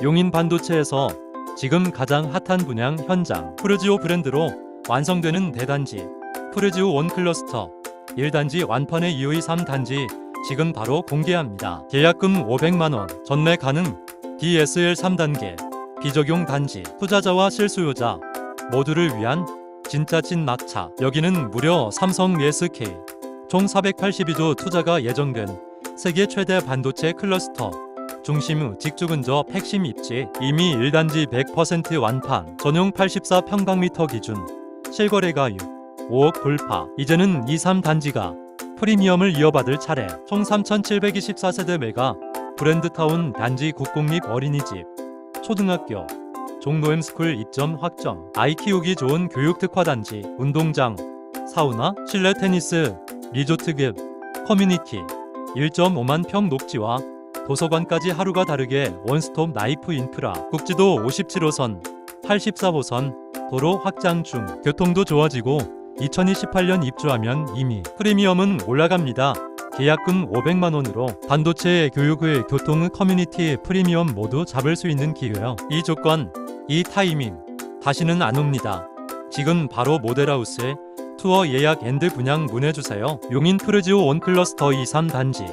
용인 반도체에서 지금 가장 핫한 분양 현장 푸르지오 브랜드로 완성되는 대단지 푸르지오 원 클러스터 1단지 완판의 이후의 3단지 지금 바로 공개합니다. 계약금 500만 원 전매 가능 DSL 3단계 비적용 단지 투자자와 실수요자 모두를 위한 진짜 찐 막차 여기는 무려 삼성 SK 총 482조 투자가 예정된 세계 최대 반도체 클러스터 중심 직주근저 핵심 입지 이미 1단지 100% 완판 전용 84평방미터 기준 실거래가 6, 5억 돌파. 이제는 2, 3단지가 프리미엄을 이어받을 차례. 총 3724세대 메가 브랜드타운 단지 국공립 어린이집 초등학교 종로엠 스쿨 입점 확정. 아이 키우기 좋은 교육 특화 단지 운동장 사우나 실내 테니스 리조트급 커뮤니티 1.5만 평 녹지와 도서관까지 하루가 다르게 원스톱 라이프 인프라 국지도 57호선 84호선 도로 확장 중 교통도 좋아지고 2028년 입주하면 이미 프리미엄은 올라갑니다. 계약금 500만 원으로 반도체 교육의 교통 커뮤니티 프리미엄 모두 잡을 수 있는 기회요. 이 조건, 이 타이밍 다시는 안 옵니다. 지금 바로 모델하우스에 투어 예약 앤드 분양 문의주세요. 용인 푸르지오 원 클러스터 23 단지